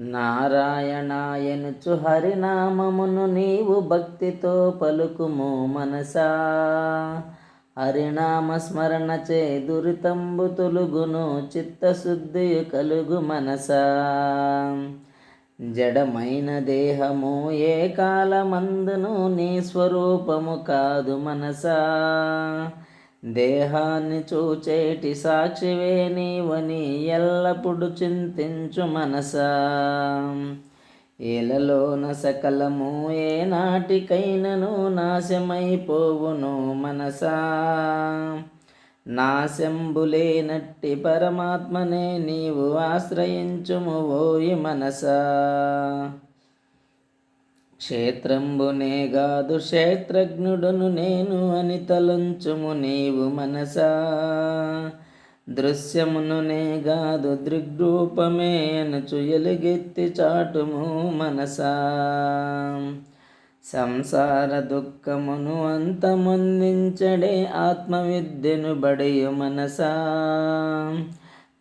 నారాయణాయనుచు హరినామమును నీవు భక్తితో పలుకుము మనసా. హరినామ స్మరణ చే దురితంబు తొలుగును చిత్తశుద్ధి కలుగు మనసా. జడమైన దేహము ఏ కాలమందును నీ స్వరూపము కాదు మనసా. దేహాన్ని చూచేటి సాక్షివే నీవని ఎల్లప్పుడు చింతించు మనసా. ఏలలోన సకలము ఏ నాటికైనను నాశమైపోవును మనసా. నాశంబులేనట్టి పరమాత్మనే నీవు ఆశ్రయించుము ఓయి మనసా. క్షేత్రంబునే గాదు క్షేత్రజ్ఞుడును నేను అని తలంచుము నీవు మనసా. దృశ్యమునునే గాదు దృగ్రూపమే అనుచు ఎలుగెత్తి చాటుము మనసా. సంసార దుఃఖమును అంతమొందించడే ఆత్మవిద్యను బడియు మనసా.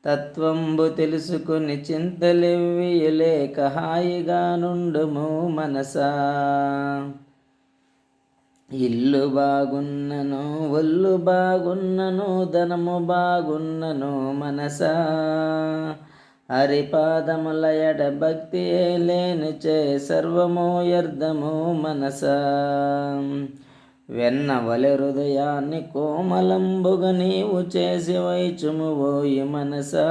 తత్వంబు తెలుసుకుని చింతలెవ్వియలేక హాయిగా నుండుము మనసా. ఇల్లు బాగున్నను ఒళ్ళు బాగున్నను ధనము బాగున్నను మనసా. హరిపాదముల ఎడ భక్తి లేనిచే సర్వము వ్యర్థము మనసా. వెన్నవలె హృదయాన్ని కోమలంబుగ నీవు చేసి వైచుము ఓయి మనసా.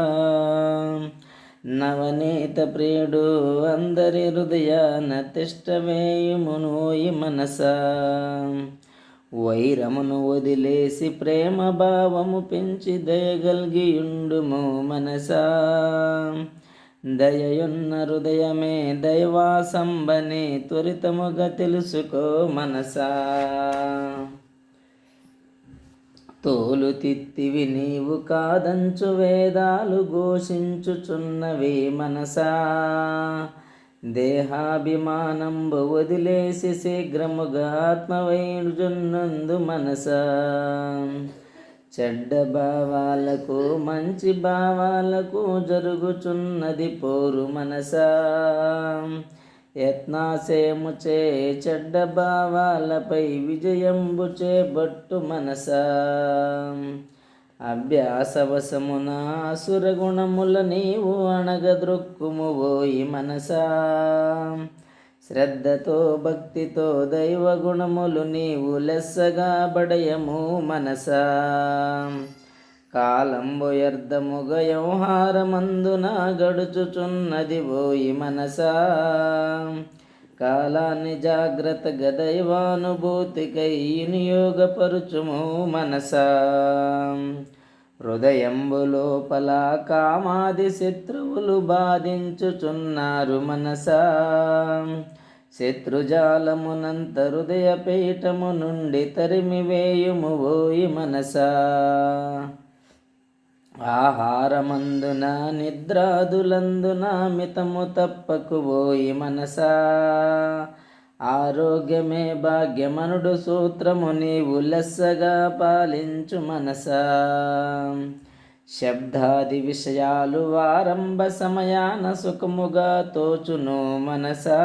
నవనీత ప్రియుడు అందరి హృదయాన తిష్టవేయుము నోయి మనసా. వైరమును వదిలేసి ప్రేమ భావము పెంచి దయగల్గియుండుము మనసా. దయయున్న హృదయమే దైవాసంబని త్వరితముగా తెలుసుకో మనసా. తోలు తిత్తివి నీవు కాదంచు వేదాలు ఘోషించుచున్నవి మనసా. దేహాభిమానంబు వదిలేసి శీఘ్రముగా ఆత్మవైజున్నందు మనసా. చెడ్డ భావాలకు మంచి భావాలకు జరుగుచున్నది పోరు మనసా. యత్నాశయముచే చెడ్డ భావాలపై విజయంబు చేబట్టు మనసా. అభ్యాసవశమున అసురగుణముల నీవు అణగద్రొక్కుము ఓయి మనసా. శ్రద్ధతో భక్తితో దైవ గుణములు నీవు లెస్సగా బడయము మనసా. కాలంబు వ్యర్థముగ వ్యవహారమందున గడుచుచున్నది ఓయి మనసా. కాలాన్ని జాగ్రత్తగా దైవానుభూతికై వినియోగపరుచుము మనసా. హృదయంబులోపల కామాది శత్రువులు బాధించుచున్నారు మనసా. శత్రుజాలమునంత హృదయ పీఠము నుండి తరిమి వేయుము ఓయి మనసా. ఆహారమందున నిద్రాదులందున మితము తప్పకు ఓయి మనసా. ఆరోగ్యమే భాగ్యమనుడు సూత్రము నీవు లెస్సగా పాలించు మనసా. శబ్దాది విషయాలు వారంభ సమయాన సుఖముగా తోచును మనసా.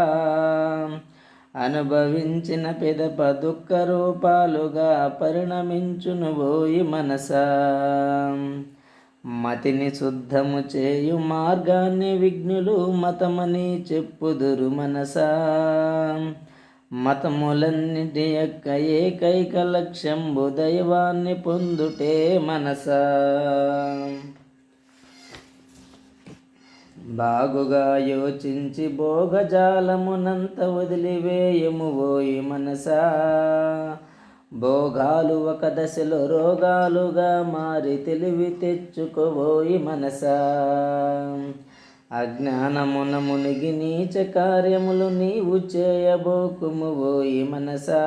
అనుభవించిన పెదప దుఃఖ రూపాలుగా పరిణమించును పోయి మనసా. మతిని శుద్ధము చేయు మార్గాన్ని విఘ్నులు మతమని చెప్పుదురు మనసా. మతములన్నిటి యొక్క ఏకైక లక్ష్యంబు దైవాన్ని పొందుటే మనసా. బాగుగా యోచించి భోగజాలమునంత వదిలివేయము ఓయి మనసా. భోగాలు ఒక దశలో రోగాలుగా మారి తెలివి తెచ్చుకోబోయి మనస. అజ్ఞానమున మునిగి నీచ కార్యములు నీవు చేయబోకుము ఓయి మనసా.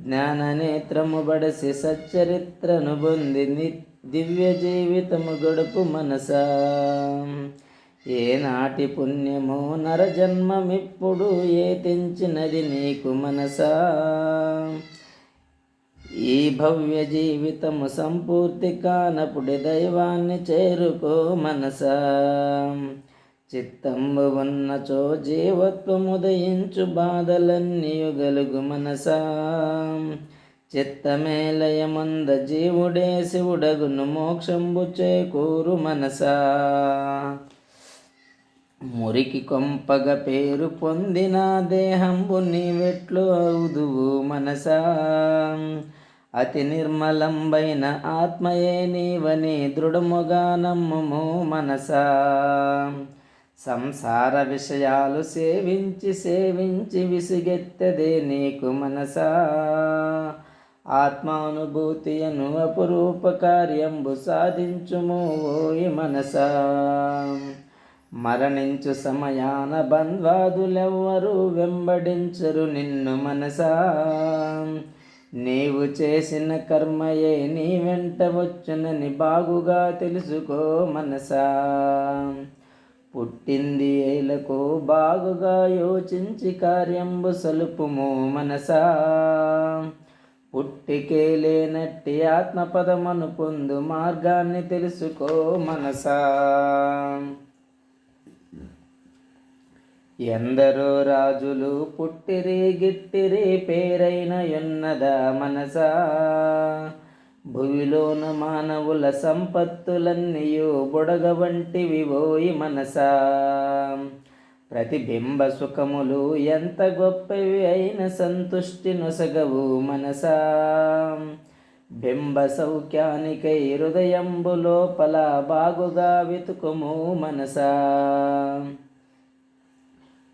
జ్ఞాన నేత్రము బడసి సచ్చరిత్రను పొంది ని దివ్య జీవితము గడుపు మనసా. ఏనాటి పుణ్యమో నరజన్మమిప్పుడు ఏ తెంచినది నీకు మనసా. ఈ భవ్య జీవితము సంపూర్తి కానప్పుడు దైవాన్ని చేరుకో మనసా. చిత్తంబు ఉన్నచో జీవత్వముదయించు బాధలన్నీ గలుగు మనసా. చిత్తమేలయమంద జీవుడే శివుడగును మోక్షంబు చేకూరు మనసా. మురికి కొంపగ పేరు పొందిన దేహంబు నీవెట్లు అవుదువు మనసా. అతి నిర్మలంబైన ఆత్మయే నీవని దృఢముగా నమ్ముము మనసా. సంసార విషయాలు సేవించి సేవించి విసిగెత్తదే నీకు మనసా. ఆత్మానుభూతియను అపురూప కార్యంబు సాధించుము ఓయి మనసా. మరణించు సమయాన బంధ్వాదులెవ్వరూ వెంబడించరు నిన్ను మనసా. నీవు చేసిన కర్మయే నీ వెంట వచ్చునని బాగుగా తెలుసుకో మనసా. పుట్టింది ఏలకు బాగుగా యోచించి కార్యంబు సలుపుము మనసా. పుట్టికే లేనట్టి ఆత్మపదమను పొందు మార్గాన్ని తెలుసుకో మనసా. ఎందరో రాజులు పుట్టిరి గిట్టిరి పేరైన ఎన్నదా మనసా? భువిలోన మానవుల సంపత్తులన్నీయు బుడగ వంటివి ఓయి మనసా? ప్రతిబింబ సుఖములు ఎంత గొప్పవి అయిన సంతుష్టి నొసగవు మనసా? బింబ సౌఖ్యానికై హృదయంబు లోపల బాగుగా వెతుకుము మనసా?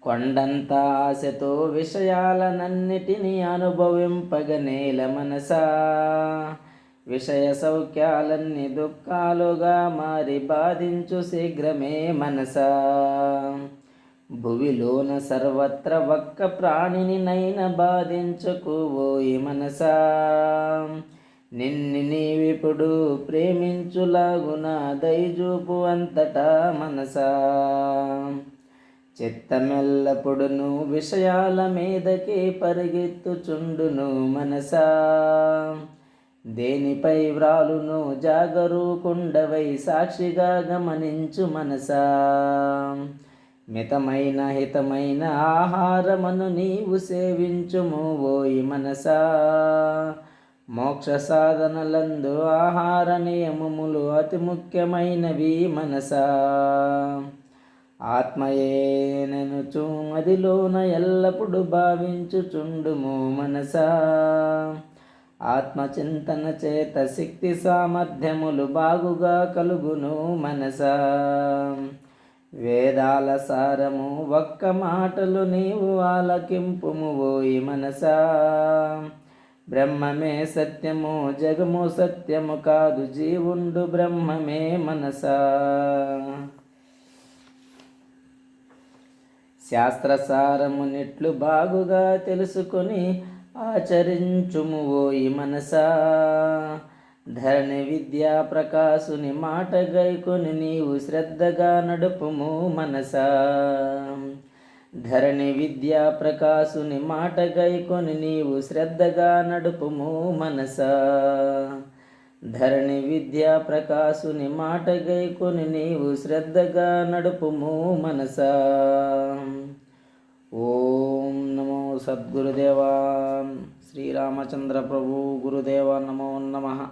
కొండంత ఆశతో విషయాలనన్నిటినీ అనుభవింపగనేల మనసా. విషయ సౌఖ్యాలన్నీ దుఃఖాలుగా మారి బాధించు శీఘ్రమే మనసా. భువిలోన సర్వత్ర ఒక్క ప్రాణిని నైన బాధించకు ఓయి మనసా. నిన్ని నీవిప్పుడు ప్రేమించులాగున దయజూపు అంతటా మనసా. చిత్తమెల్లప్పుడును విషయాల మీదకి పరిగెత్తుచుండును మనసా. దేనిపై వ్రాలును జాగరూకుండవై సాక్షిగా గమనించు మనసా. మితమైన హితమైన ఆహారమును నీవు సేవించుము ఓయి మనసా. మోక్ష సాధనలందు ఆహార నియమములు అతి ముఖ్యమైనవి మనసా. ఆత్మయేననుచు మదిలోన ఎల్లప్పుడు భావించుచుండుము మనసా. ఆత్మచింతన చేత శక్తి సామర్థ్యములు బాగుగా కలుగును మనసా. వేదాల సారము ఒక్క మాటలు నీవు ఆలకింపుము ఓయి మనసా. బ్రహ్మమే సత్యము జగము సత్యము కాదు జీవుండు బ్రహ్మమే మనసా. శాస్త్రసారమునిట్లు బాగుగా తెలుసుకొని ఆచరించుము ఓయి మనసా. ధరణి విద్యా ప్రకాశుని మాట గైకొని నీవు శ్రద్ధగా నడుపుము మనసా. ధరణి విద్యా ప్రకాశుని మాట గైకొని నీవు శ్రద్ధగా నడుపుము మనసా. ధరణి విద్యా ప్రకాశుని మాట గైకొని నీవు శ్రద్ధగా నడుపుము మనసా. ఓం నమో సద్గురుదేవా. శ్రీరామచంద్ర ప్రభు గురుదేవ నమో నమ.